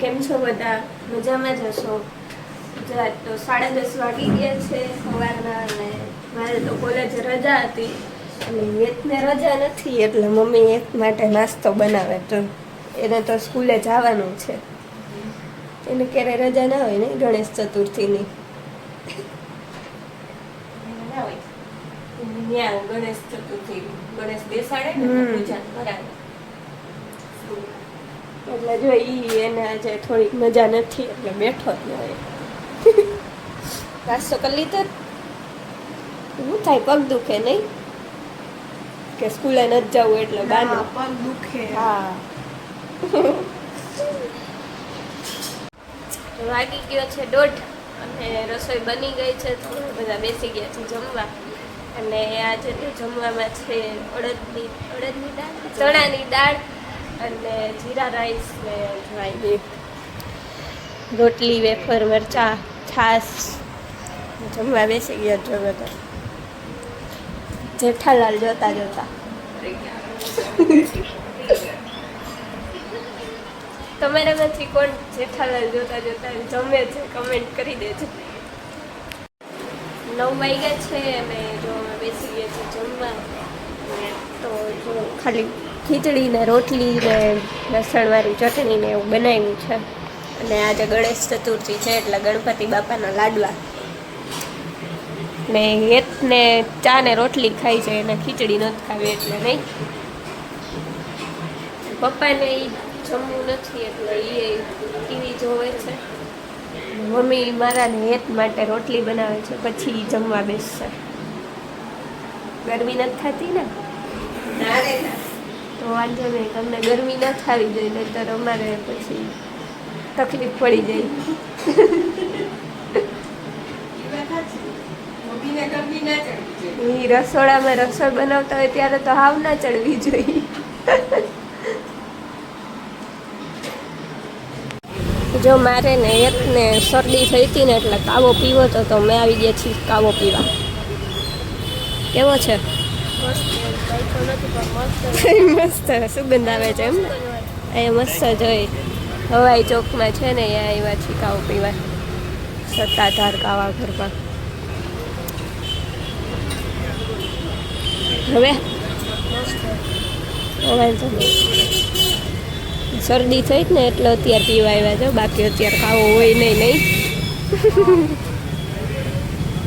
કેમ છો બધા? મજામાં જ હશો? ગુજરાત તો સાડા દસ વાગી ગયા છે સવારના અને મારે તો કોલેજ રજા હતી. અને વેતને રજા નથી એટલે મમ્મી એક માટે નાસ્તો બનાવે તો એને તો સ્કૂલે જવાનું છે. એને ક્યારે રજા ના હોય ને ગણેશ ચતુર્થીની. ગણેશ ચતુર્થી ગણેશ બેસાડે ને. પૂજા કરાવે. એટલે જો ઈ એને આજે થોડીક મજા નથી એટલે બેઠો જ હોય. નાસ્તો કરી લીધો? શું થાય પગ દુખે નહીં? કે સ્કૂલે ન જવું એટલે બાનું? પગ દુખે. હા. વાગી ગયો છે દોઢ અને રસોઈ બની ગઈ છે તો બધા બેસી ગયા છે જમવા. અને આજે તો જમવામાં છે અડદની અડદની દાળ ચણાની દાળ? અને જીરા રાઈસ ને જવાઈ રોટલી, વેફર, મરચા છાસ જમવા બેસી ગયા છો બધા જેઠાલાલ જોતા જોતા. તમારામાંથી કોણ જેઠાલાલ જોતા જોતા જમે છે? કમેન્ટ કરી દેજો. નવ વાગ્યા છે અને જો બેસી ગયા છે જમવા. તો જો ખાલી ખીચડી ને રોટલી ને લસણવાળી ચટણી ને એવું બનાવ્યું છે. અને આજે ગણેશ ચતુર્થી છે, એટલે ગણપતિ બાપાના લાડવા. ને હેતને ચા ને રોટલી ખાઈ છે, એને ખીચડી નથી ખાવી એટલે નહીં. પપ્પાને એ જમવું નથી, એટલે એ ટીવી જોવે છે. મમ્મી મારા ને હેત માટે રોટલી બનાવે છે, પછી જમવા બેસશે. ગરમી નથી થતી ને. તો વાંધો નહીં તમને ગરમી ન થવી જોઈએ નહીતર અમારે પછી તકલીફ પડી જાય. રસોડામાં રસોઈ બનાવતા હોય ત્યારે તો હાવ ના ચડવી જોઈએ. જો મારે ને એકને શરદી થઈ હતી ને એટલે કાવો પીવો તો તો મેં આવી ગયા છીએ કાવો પીવા. કેવો છે? મસ્ત સુગંધ આવે છે એમ? અહીંયા મસ્ત મસ્ત જોઈ હવાઈ ચોકમાં છે ને અહીંયા આવ્યા છીકાઓ પીવા. સત્તાધાર કાવા ઘરમાં. હવે? વાંધો શરદી થઈ જ ને, એટલે અત્યારે પીવા આવ્યા છો. બાકી અત્યારે ખાવો હોય નહીં નહીં.